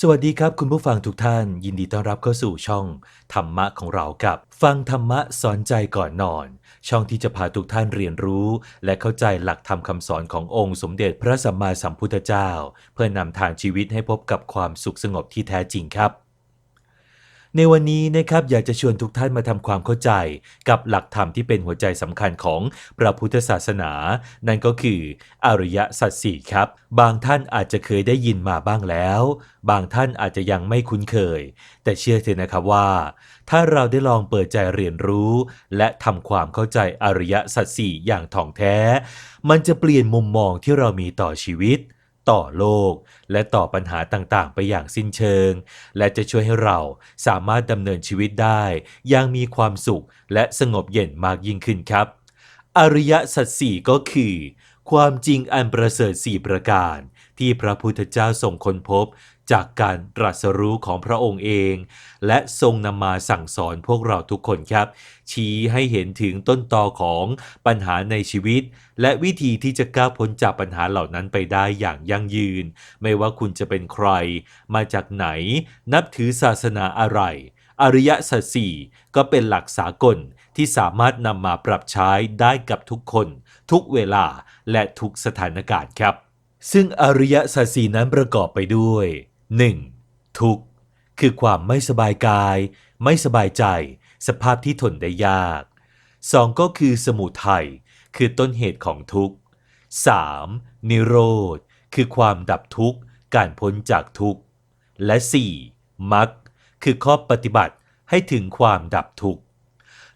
สวัสดีครับคุณผู้ฟังทุกท่าน ยินดีต้อนรับเข้าสู่ช่องธรรมะของเรากับ ฟังธรรมะสอนใจก่อนนอน ช่องที่จะพาทุกท่านเรียนรู้ และเข้าใจหลักธรรมคำสอนขององค์สมเด็จพระสัมมาสัมพุทธเจ้า เพื่อนำทางชีวิตให้พบกับความสุขสงบที่แท้จริงครับ ในวันนี้นะครับอยากจะชวนทุกท่านมาทำความเข้าใจ กับหลักธรรมที่เป็นหัวใจสำคัญของพระพุทธศาสนา นั่นก็คือ อริยสัจสี่ครับ บางท่านอาจจะเคยได้ยินมาบ้างแล้ว บางท่านอาจจะยังไม่คุ้นเคย แต่เชื่อเถอะนะครับว่า ถ้าเราได้ลองเปิดใจเรียนรู้ และทำความเข้าใจอริยสัจสี่อย่างถ่องแท้ มันจะเปลี่ยนมุมมองที่เรามีต่อชีวิต ต่อโลก และต่อปัญหาต่างๆ ไปอย่างสิ้นเชิง และจะช่วยให้เราสามารถดำเนินชีวิตได้อย่างมีความสุขและสงบเย็นมากยิ่งขึ้นครับ อริยสัจสี่ก็คือ ความจริงอันประเสริฐสี่ประการ ที่พระพุทธเจ้าทรงค้นพบ จากการตรัสรู้ของพระองค์เอง และทรงนำมาสั่งสอนพวกเราทุกคนครับ ชี้ให้เห็นถึงต้นตอของปัญหาในชีวิต และวิธีที่จะก้าวพ้นจากปัญหาเหล่านั้นไปได้อย่างยั่งยืน ไม่ว่าคุณจะเป็นใคร มาจากไหน นับถือศาสนาอะไร อริยสัจสี่ก็เป็นหลักสากลที่สามารถนำมาปรับใช้ได้กับทุกคน ทุกเวลาและทุกสถานการณ์ครับ ซึ่งอริยสัจสี่นั้นประกอบไปด้วย 1. ทุกข์ คือความไม่สบายกาย ไม่สบายใจ สภาพที่ทนได้ยาก 2. ก็คือสมุทัย คือต้นเหตุของทุกข์ 3. นิโรธ คือความดับทุกข์ การพ้นจากทุกข์ และ 4. มรรค คือข้อปฏิบัติให้ถึงความดับทุกข์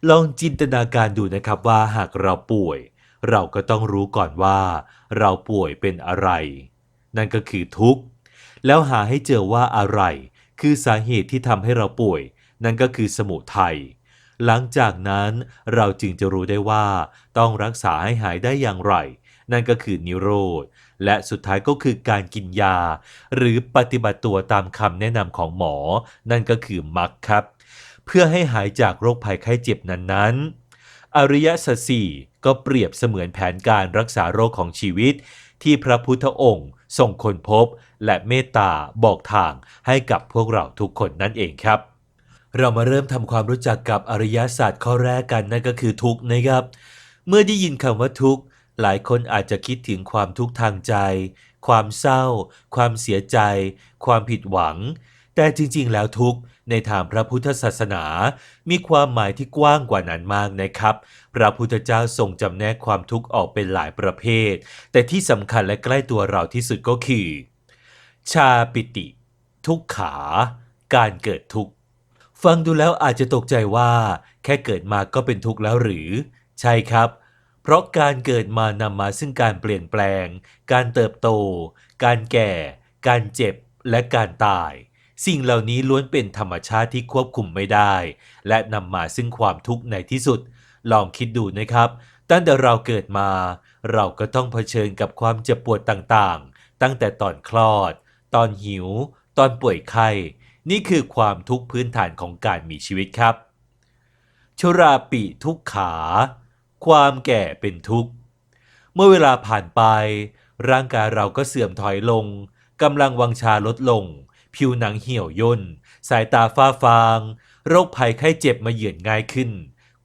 ลองจินตนาการดูนะครับว่าหากเราป่วย เราก็ต้องรู้ก่อนว่า เราป่วยเป็นอะไร นั่นก็คือทุกข์ แล้วหาให้เจอว่าอะไร คือสาเหตุที่ทำให้เราป่วย นั่นก็คือสมุทัยหลังจากนั้นเราจึงจะรู้ได้ว่า ต้องรักษาให้หายได้อย่างไร นั่นก็คือนิโรธ และสุดท้ายก็คือการกินยา หรือปฏิบัติตัวตามคำแนะนำของหมอ นั่นก็คือมรรคครับ เพื่อให้หายจากโรคภัยไข้เจ็บนั้นๆ อริยสัจสี่ก็เปรียบเสมือนแผนการรักษาโรคของชีวิต ที่พระพุทธองค์ทรงค้นพบ และเมตตาบอกทางให้กับพวกเราทุกคนนั่นเองครับ เรามาเริ่มทำความรู้จักกับอริยศาสตร์ข้อแรกกันนั่นก็คือทุกข์นะครับ เมื่อได้ยินคำว่าทุกข์หลายคนอาจจะคิดถึงความทุกข์ทางใจ ความเศร้า ความเสียใจ ความผิดหวัง แต่จริงๆ แล้วทุกข์ในทางพระพุทธศาสนา มีความหมายที่กว้างกว่านั้นมากนะครับ พระพุทธเจ้าทรงจำแนกความทุกข์ออกเป็นหลายประเภท แต่ที่สำคัญและใกล้ตัวเราที่สุดก็คือ ชาปิติ ทุกขา การเกิดทุกข์ ฟังดูแล้วอาจจะตกใจว่า แค่เกิดมาก็เป็นทุกข์แล้วหรือ ใช่ครับเพราะการเกิดมานำมาซึ่งการเปลี่ยนแปลง การเติบโต การแก่ การเจ็บ และการตาย สิ่งเหล่านี้ล้วนเป็นธรรมชาติที่ควบคุมไม่ได้ และนำมาซึ่งความทุกข์ในที่สุด ลองคิดดูนะครับ ตั้งแต่เราเกิดมา เราก็ต้องเผชิญกับความเจ็บปวดต่างๆ ตั้งแต่ตอนคลอด ตอนหิว ตอนป่วยไข้ นี่คือความทุกข์พื้นฐานของการมีชีวิตครับ ชราปิทุกขา ความแก่เป็นทุกข์ เมื่อเวลาผ่านไป ร่างกายเราก็เสื่อมถอยลงกำลังวังชาลดลง ผิวหนังเหี่ยวย่น สายตาฟ้าฟาง โรคภัยไข้เจ็บมาเยือนง่ายขึ้น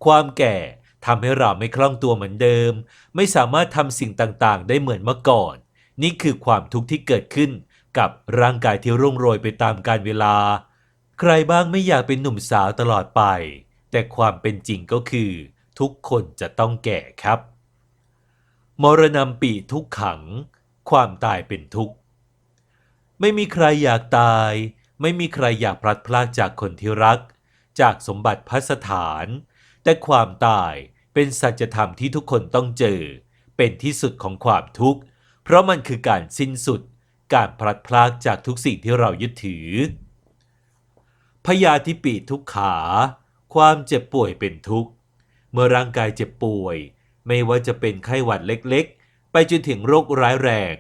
ความแก่ทำให้เราไม่คล่องตัวเหมือนเดิม ไม่สามารถทำสิ่งต่างๆ ได้เหมือนเมื่อก่อน นี่คือความทุกข์ที่เกิดขึ้นกับร่างกายที่รุ่งโรยไปตามกาลเวลา ใครบ้างไม่อยากเป็นหนุ่มสาวตลอดไป แต่ความเป็นจริงก็คือ ทุกคนจะต้องแก่ครับ มรณะปีทุกขัง ความตายเป็นทุกข์ ไม่มีใครอยากตาย ไม่มีใครอยากพลัดพรากจากคนที่รัก จากสมบัติพัสถาน แต่ความตายเป็นสัจธรรมที่ทุกคนต้องเจอ เป็นที่สุดของความทุกข์ เพราะมันคือการสิ้นสุด การพลัดพรากจากทุกสิ่งที่เรายึดถือ พยาธิปีทุกขา ความเจ็บป่วยเป็นทุกข์ เมื่อร่างกายเจ็บป่วย ไม่ว่าจะเป็นไข้หวัดเล็กๆ ไปจนถึงโรคร้ายแรง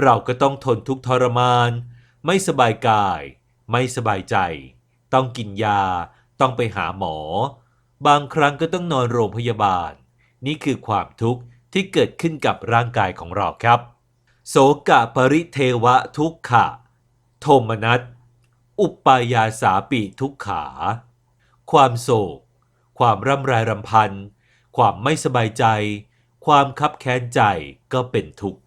เราก็ต้องทนทุกทรมาน ไม่สบายกาย ไม่สบายใจ ต้องกินยา ต้องไปหาหมอ บางครั้งก็ต้องนอนโรงพยาบาล นี่คือความทุกข์ที่เกิดขึ้นกับร่างกายของเราครับ โสกะปริเทวะทุกขะ โทมนัส อุปปายาสาปิทุกขา ความโศก ความร่ำไรรำพัน ความไม่สบายใจ ความคับแค้นใจก็เป็นทุกข์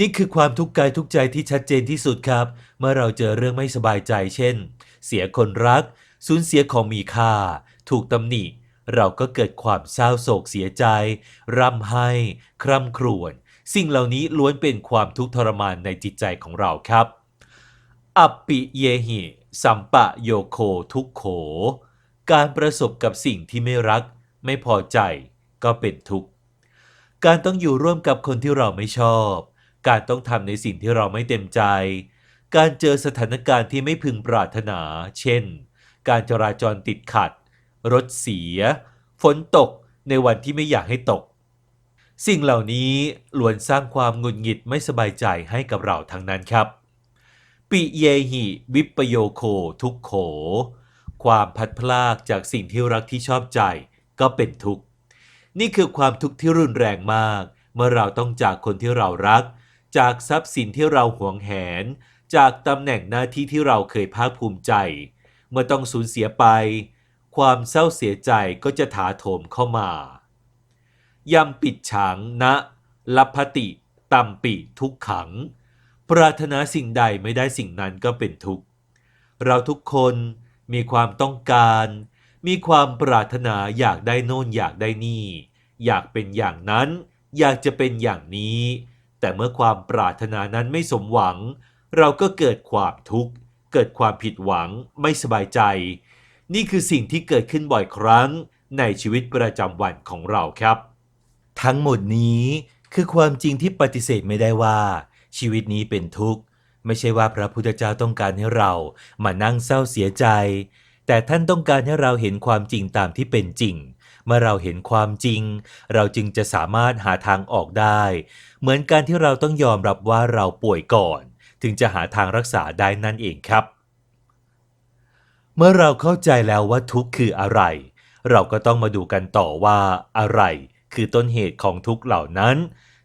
นี่คือความทุกข์กายทุกใจที่ชัดเจนที่สุดครับ เมื่อเราเจอเรื่องไม่สบายใจ เช่น เสียคนรัก สูญเสียของมีค่า ถูกตำหนิ เราก็เกิดความเศร้าโศกเสียใจ ร่ำไห้ คร่ำครวญ สิ่งเหล่านี้ล้วนเป็นความทุกข์ทรมานในจิตใจของเราครับ อัปปิเยหิ สัมปะโยโคทุกโข การประสบกับสิ่งที่ไม่รัก ไม่พอใจ ก็เป็นทุกข์ การต้องอยู่ร่วมกับคนที่เราไม่ชอบ การต้องทำในสิ่งที่เราไม่เต็มใจ การเจอสถานการณ์ที่ไม่พึงปรารถนา เช่น การจราจรติดขัด รถเสีย ฝนตกในวันที่ไม่อยากให้ตก สิ่งเหล่านี้ล้วนสร้างความหงุดหงิดไม่สบายใจให้กับเราทั้งนั้นครับ ปิเยหิ วิปโยโคทุกโข ความพัดพลากจากสิ่งที่รักที่ชอบใจก็เป็นทุกข์ นี่คือความทุกข์ที่รุนแรงมาก เมื่อเราต้องจากคนที่เรารัก จากทรัพย์สินที่เราหวงแหน จากตำแหน่งหน้าที่ที่เราเคยภาคภูมิใจ เมื่อต้องสูญเสียไป ความเศร้าเสียใจก็จะถาโถมเข้ามายำปิดฉังนะลัพติตัมปิทุกขัง ปรารถนาสิ่งใดไม่ได้สิ่งนั้นก็เป็นทุกข์ เราทุกคนมีความต้องการ มีความปรารถนาอยากได้โน่นอยากได้นี่ อยากเป็นอย่างนั้น อยากจะเป็นอย่างนี้ แต่เมื่อความปรารถนานั้นไม่สมหวัง เราก็เกิดความทุกข์ เกิดความผิดหวัง ไม่สบายใจ นี่คือสิ่งที่เกิดขึ้นบ่อยครั้งในชีวิตประจำวันของเราครับ ทั้งหมดนี้คือความจริงที่ปฏิเสธไม่ได้ว่า ชีวิตนี้เป็นทุกข์ ไม่ใช่ว่าพระพุทธเจ้าต้องการให้เรามานั่งเศร้าเสียใจ แต่ท่านต้องการให้เราเห็นความจริงตามที่เป็นจริง เมื่อเราเห็นความจริง เราจึงจะสามารถหาทางออกได้ เหมือนการที่เราต้องยอมรับว่าเราป่วยก่อน ถึงจะหาทางรักษาได้นั่นเองครับ เมื่อเราเข้าใจแล้วว่าทุกข์คืออะไร เราก็ต้องมาดูกันต่อว่าอะไร คือต้นเหตุของทุกข์เหล่านั้น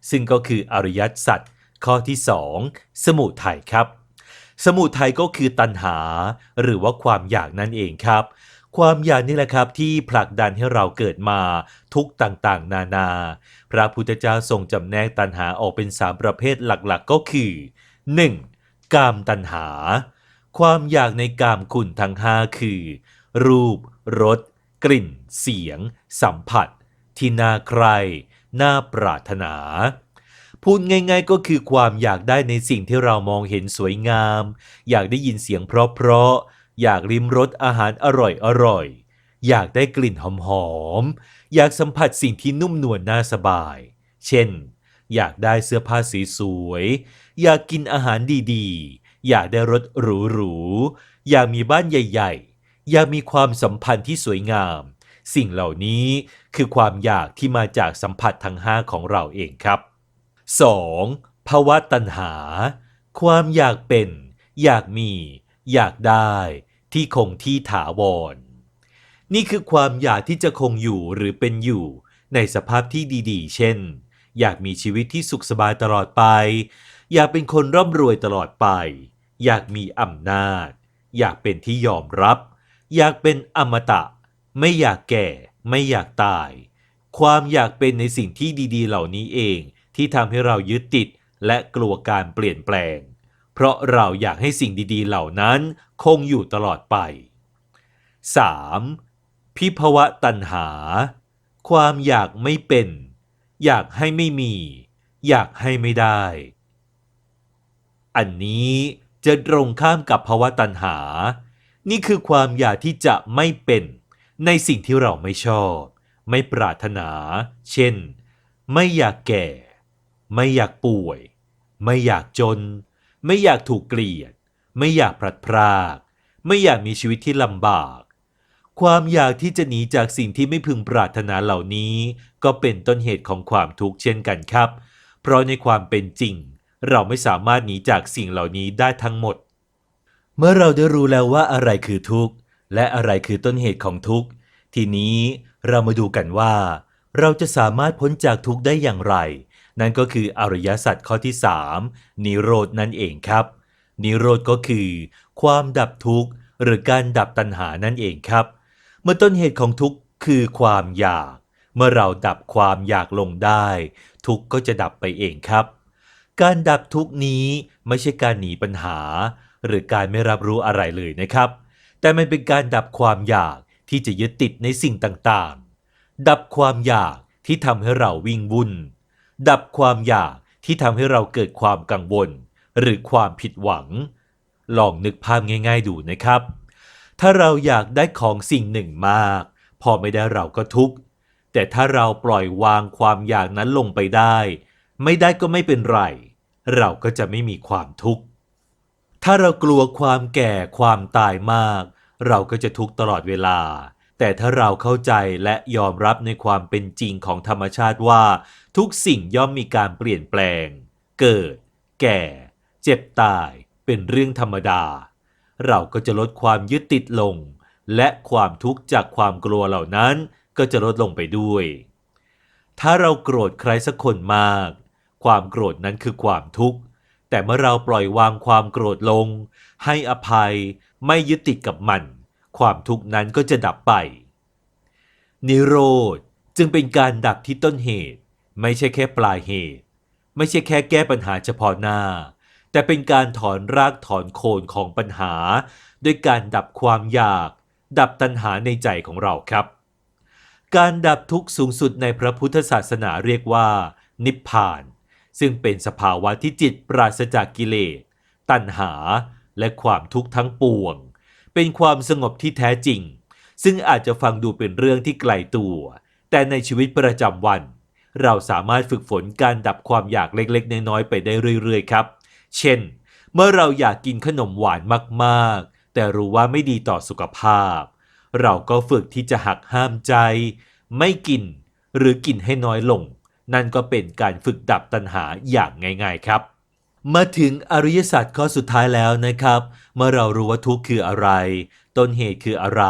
ซึ่งก็คืออริยสัจข้อที่ 2 สมุทัยครับ สมุทัยก็คือตัณหา หรือว่าความอยากนั่นเองครับ ความอยากนี่แหละครับที่ผลักดันให้เราเกิดมาทุกต่างๆ นานา พระพุทธเจ้าทรงจำแนกตัณหาออกเป็น3ประเภทหลักๆ ก็คือ 1. กามตัณหา ความอยากในกามคุณทั้ง5คือ รูป รส กลิ่น เสียง สัมผัส ที่น่าใครน่าปรารถนา พูดง่ายๆก็คือความอยากได้ในสิ่งที่เรามองเห็นสวยงาม อยากได้ยินเสียงเพราะๆ อยากลิ้มรสอาหารอร่อยๆอยากได้กลิ่นหอมๆอยากสัมผัสสิ่งที่นุ่มนวลน่าสบาย เช่น อยากได้เสื้อผ้าสีสวย อยากกินอาหารดีๆ อยากได้รถหรูๆ อยากมีบ้านใหญ่ๆ อยากมีความสัมพันธ์ที่สวยงาม สิ่งเหล่านี้คือความอยากที่มาจากสัมผัสทั้ง5ของเราเองครับ 2. ภาวะตัณหา ความอยากเป็น อยากมี อยากได้ ที่คงที่ถาวร นี่คือความอยากที่จะคงอยู่หรือเป็นอยู่ในสภาพที่ดีๆ เช่น อยากมีชีวิตที่สุขสบายตลอดไป อยากเป็นคนร่ำรวยตลอดไป อยากมีอำนาจ อยากเป็นที่ยอมรับ อยากเป็นอมตะ ไม่อยากแก่ ไม่อยากตาย ความอยากเป็นในสิ่งที่ดีๆ เหล่านี้เองที่ทำให้เรายึดติดและกลัวการเปลี่ยนแปลง เพราะเราอยากให้สิ่งดีๆ เหล่านั้นคงอยู่ตลอดไป 3. พิภวะตัณหา ความอยากไม่เป็น อยากให้ไม่มี อยากให้ไม่ได้ อันนี้จะตรงข้ามกับภาวะตัณหา นี่คือความอยากที่จะไม่เป็น ในสิ่งที่เราไม่ชอบ ไม่ปรารถนา เช่น ไม่อยากแก่ ไม่อยากป่วย ไม่อยากจน ไม่อยากถูกเกลียด ไม่อยากพลัดพราก ไม่อยากมีชีวิตที่ลำบาก ความอยากที่จะหนีจากสิ่งที่ไม่พึงปรารถนาเหล่านี้ ก็เป็นต้นเหตุของความทุกข์เช่นกันครับ เพราะในความเป็นจริง เราไม่สามารถหนีจากสิ่งเหล่านี้ได้ทั้งหมด เมื่อเราได้รู้แล้วว่าอะไรคือทุกข์ และอะไรคือต้นเหตุของทุกข์ ทีนี้เรามาดูกันว่า เราจะสามารถพ้นจากทุกข์ได้อย่างไร นั่นก็คืออริยสัจข้อที่ 3 นิโรดนั่นเองครับ นิโรธก็คือ ความดับทุกข์หรือการดับตัณหานั่นเองครับ เมื่อต้นเหตุของทุกข์คือความอยาก เมื่อเราดับความอยากลงได้ ทุกข์ก็จะดับไปเองครับ การดับทุกข์นี้ไม่ใช่การหนีปัญหา หรือการไม่รับรู้อะไรเลยนะครับ แต่มันเป็นการดับความอยากที่จะยึดติดในสิ่งต่างๆ ดับความอยากที่ทำให้เราวิ่งวุ่น ดับความอยากที่ทำให้เราเกิดความกังวล หรือความผิดหวัง ลองนึกภาพง่าย ๆ ดูนะครับ ถ้าเราอยากได้ของสิ่งหนึ่งมาก พอไม่ได้เราก็ทุกข์ แต่ถ้าเราปล่อยวางความอยากนั้นลงไปได้ ไม่ได้ก็ไม่เป็นไร เราก็จะไม่มีความทุกข์ ถ้าเรากลัวความแก่ความตายมาก เราก็จะทุกข์ตลอดเวลา แต่ถ้าเราเข้าใจและยอมรับในความเป็นจริงของธรรมชาติว่า ทุกสิ่งย่อมมีการเปลี่ยนแปลง เกิด แก่ เจ็บตาย เป็นเรื่องธรรมดา เราก็จะลดความยึดติดลง และความทุกข์จากความกลัวเหล่านั้นก็จะลดลงไปด้วย ถ้าเราโกรธใครสักคนมาก ความโกรธนั้นคือความทุกข์ แต่เมื่อเราปล่อยวางความโกรธลง ให้อภัย ไม่ยึดติดกับมัน ความทุกข์นั้นก็จะดับไป นิโรธจึงเป็นการดับที่ต้นเหตุ ไม่ใช่แค่ปลายเหตุ ไม่ใช่แค่แก้ปัญหาเฉพาะหน้า แต่เป็นการถอนรากถอนโคนของปัญหา ด้วยการดับความอยาก ดับตัณหาในใจของเราครับ การดับทุกข์สูงสุดในพระพุทธศาสนาเรียกว่า นิพพาน ซึ่งเป็นสภาวะที่จิตปราศจากกิเลสตัณหาและความทุกข์ทั้งปวง เป็นความสงบที่แท้จริง ซึ่งอาจจะฟังดูเป็นเรื่องที่ไกลตัว แต่ในชีวิตประจำวัน เราสามารถฝึกฝนการดับความอยากเล็กๆ น้อยๆไปได้เรื่อยๆครับ เช่น เมื่อเราอยากกินขนมหวานมากๆ แต่รู้ว่าไม่ดีต่อสุขภาพ เราก็ฝึกที่จะหักห้ามใจ ไม่กินหรือกินให้น้อยลง นั่นก็เป็นการฝึกดับตัณหาอย่างง่าย ๆ ครับ มาถึงอริยสัจข้อสุดท้ายแล้วนะครับ เมื่อเรารู้ว่าทุกข์คืออะไร ต้นเหตุคืออะไร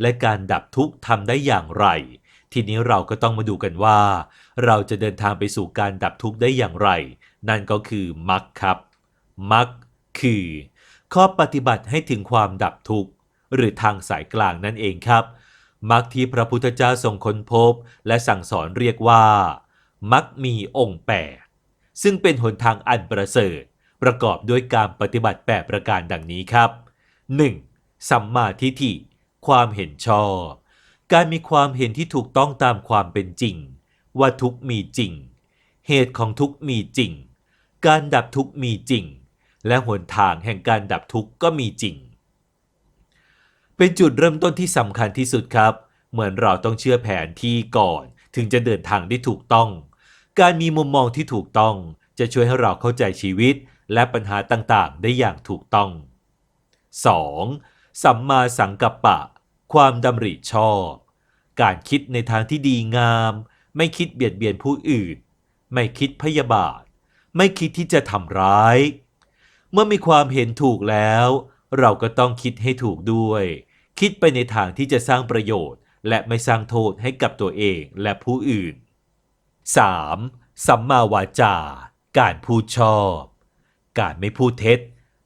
และการดับทุกข์ทำได้อย่างไร ทีนี้เราก็ต้องมาดูกันว่า เราจะเดินทางไปสู่การดับทุกข์ได้อย่างไร นั่นก็คือมรรคครับมรรคคือ ข้อปฏิบัติให้ถึงความดับทุกข์หรือทางสายกลางนั่นเองครับมรรคที่พระพุทธเจ้าทรงค้นพบ และสั่งสอนเรียกว่ามรรคมีองค์แปด ซึ่งเป็นหนทางอันประเสริฐ ประกอบด้วยการปฏิบัติ8ประการดังนี้ครับ 1. สัมมาทิฏฐิ ความเห็นชอบ การมีความเห็นที่ถูกต้องตามความเป็นจริง ว่าทุกมีจริง เหตุของทุกมีจริง การดับทุกมีจริง และหนทางแห่งการดับทุกก็มีจริง เป็นจุดเริ่มต้นที่สำคัญที่สุดครับ เหมือนเราต้องเชื่อแผนที่ก่อน ถึงจะเดินทางได้ถูกต้อง การมีมุมมองที่ถูกต้องจะช่วยให้เราเข้าใจชีวิตและปัญหาต่างๆ ได้อย่างถูกต้อง 2. สัมมาสังกัปปะ ความดำริชอบ การคิดในทางที่ดีงาม ไม่คิดเบียดเบียนผู้อื่น ไม่คิดพยาบาท ไม่คิดที่จะทำร้าย เมื่อมีความเห็นถูกแล้ว เราก็ต้องคิดให้ถูกด้วย คิดไปในทางที่จะสร้างประโยชน์ และไม่สร้างโทษให้กับตัวเองและผู้อื่น 3. สัมมาวาจา การพูดชอบ การไม่พูดเท็จ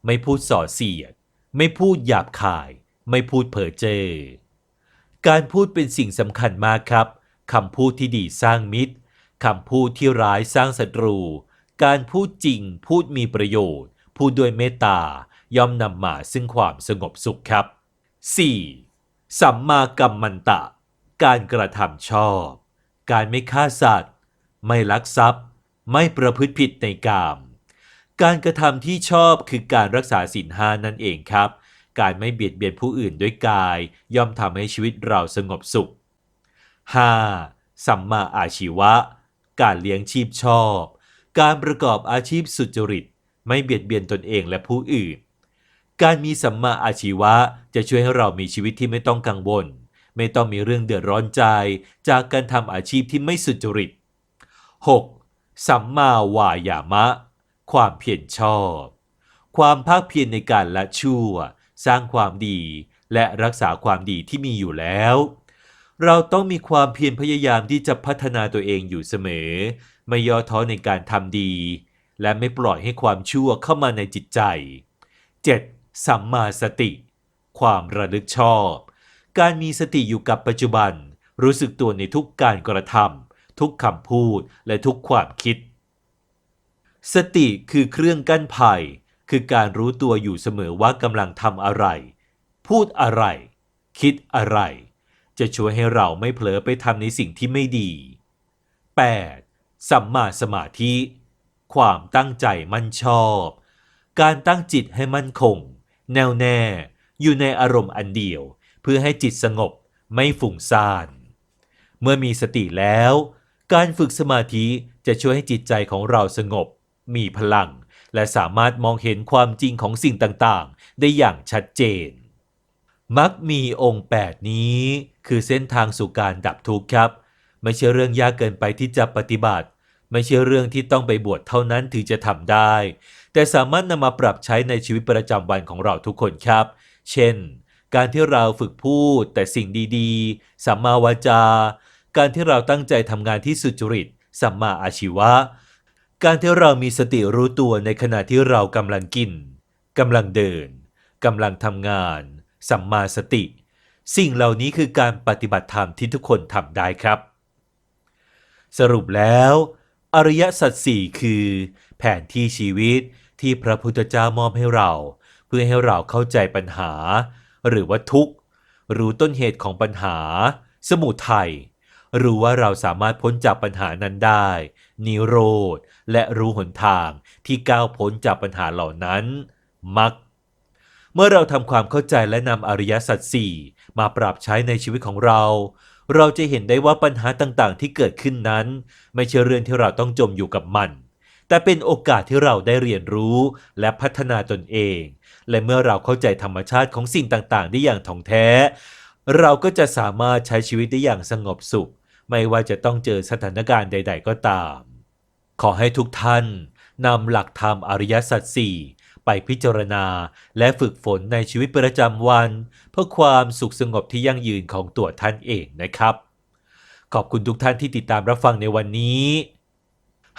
ไม่พูดส่อเสียด ไม่พูดหยาบคาย ไม่พูดเพ้อเจ้อการพูดเป็นสิ่งสำคัญมากครับคำพูดที่ดีสร้างมิตรคำพูดที่ร้ายสร้างศัตรู การพูดจริงพูดมีประโยชน์ พูดด้วยเมตตาย่อมนำมาซึ่งความสงบสุขครับ 4. สัมมากัมมันตะ การกระทำชอบ การไม่ฆ่าสัตว์ ไม่ลักทรัพย์ ไม่ประพฤติผิดในกาม การกระทำที่ชอบคือการรักษาศีลห้านั่นเองครับ การไม่เบียดเบียนผู้อื่นด้วยกาย ย่อมทำให้ชีวิตเราสงบสุข 5. สัมมาอาชีวะ การเลี้ยงชีพชอบ การประกอบอาชีพสุจริต ไม่เบียดเบียนตนเองและผู้อื่น การมีสัมมาอาชีวะจะช่วยให้เรามีชีวิตที่ไม่ต้องกังวล ไม่ต้องมีเรื่องเดือดร้อนใจ จากการทำอาชีพที่ไม่สุจริต 6. สัมมาวายามะ ความเพียรชอบ ความภาคเพียรในการละชั่ว สร้างความดีและรักษาความดีที่มีอยู่แล้ว เราต้องมีความเพียรพยายามที่จะพัฒนาตัวเองอยู่เสมอ ไม่ย่อท้อในการทำดี และไม่ปล่อยให้ความชั่วเข้ามาในจิตใจ 7. สัมมาสติ ความระลึกชอบ การมีสติอยู่กับปัจจุบัน รู้สึกตัวในทุกการกระทำ ทุกคำพูดและทุกความคิด สติคือเครื่องกั้นภัย คือการรู้ตัวอยู่เสมอว่ากำลังทำอะไร พูดอะไร คิดอะไร จะช่วยให้เราไม่เผลอไปทำในสิ่งที่ไม่ดี 8. สัมมาสมาธิ ความตั้งใจมั่นชอบ การตั้งจิตให้มั่นคง แน่วแน่ อยู่ในอารมณ์อันเดียว เพื่อให้จิตสงบไม่ฝุ่งซ่าน เมื่อมีสติแล้ว การฝึกสมาธิจะช่วยให้จิตใจของเราสงบ มีพลัง และสามารถมองเห็นความจริงของสิ่งต่างๆ ได้อย่างชัดเจน มักมีองค์ 8 นี้ คือเส้นทางสู่การดับทุกข์ครับ ไม่ใช่เรื่องยากเกินไปที่จะปฏิบัติ ไม่ใช่เรื่องที่ต้องไปบวชเท่านั้นถึงจะทำได้ แต่สามารถนำมาปรับใช้ในชีวิตประจำวันของเราทุกคนครับ เช่น การที่เราฝึกพูดแต่สิ่งดีๆสัมมาวาจา การที่เราตั้งใจทำงานที่สุจริต สัมมาอาชีวะ การที่เรามีสติรู้ตัวในขณะที่เรากำลังกินกำลังเดินกำลังทำงาน สัมมาสติ สิ่งเหล่านี้คือการปฏิบัติธรรมที่ทุกคนทำได้ครับ สรุปแล้ว อริยสัจสี่คือ แผนที่ชีวิตที่พระพุทธเจ้ามอบให้เรา เพื่อให้เราเข้าใจปัญหา หรือว่าทุกข์ รู้ต้นเหตุของปัญหา สมุทัย รู้ว่าเราสามารถพ้นจากปัญหานั้นได้ นิโรธ และรู้หนทางที่ก้าวพ้นจากปัญหาเหล่านั้น มัก เมื่อเราทำความเข้าใจและนำอริยสัจสี่มาปรับใช้ในชีวิตของเรา เราจะเห็นได้ว่าปัญหาต่างๆ ที่เกิดขึ้นนั้น ไม่ใช่เรื่องที่เราต้องจมอยู่กับมันแต่เป็นโอกาสที่เราได้เรียนรู้และพัฒนาตนเอง และเมื่อเราเข้าใจธรรมชาติของสิ่งต่างๆ ได้อย่างถ่องแท้ เราก็จะสามารถใช้ชีวิตได้อย่างสงบสุข ไม่ว่าจะต้องเจอสถานการณ์ใด ๆ ก็ตาม ขอให้ทุกท่านนำหลักธรรมอริยสัจสี่ไปพิจารณาและฝึกฝนในชีวิตประจำวัน เพื่อความสุขสงบที่ยั่งยืนของตัวท่านเองนะครับ ขอบคุณทุกท่านที่ติดตามรับฟังในวันนี้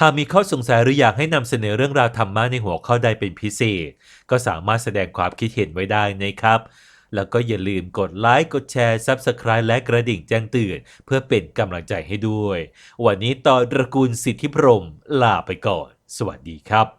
หากมีข้อสงสัยหรืออยากให้นำเสนอเรื่องราวธรรมะในหัวข้อใดเป็นพิเศษ ก็สามารถแสดงความคิดเห็นไว้ได้นะครับ แล้วก็อย่าลืมกดไลค์ กดแชร์ Subscribe และกระดิ่งแจ้งเตือน เพื่อเป็นกำลังใจให้ด้วย วันนี้ต่อตระกูลสิทธิพรมลาไปก่อน สวัสดีครับ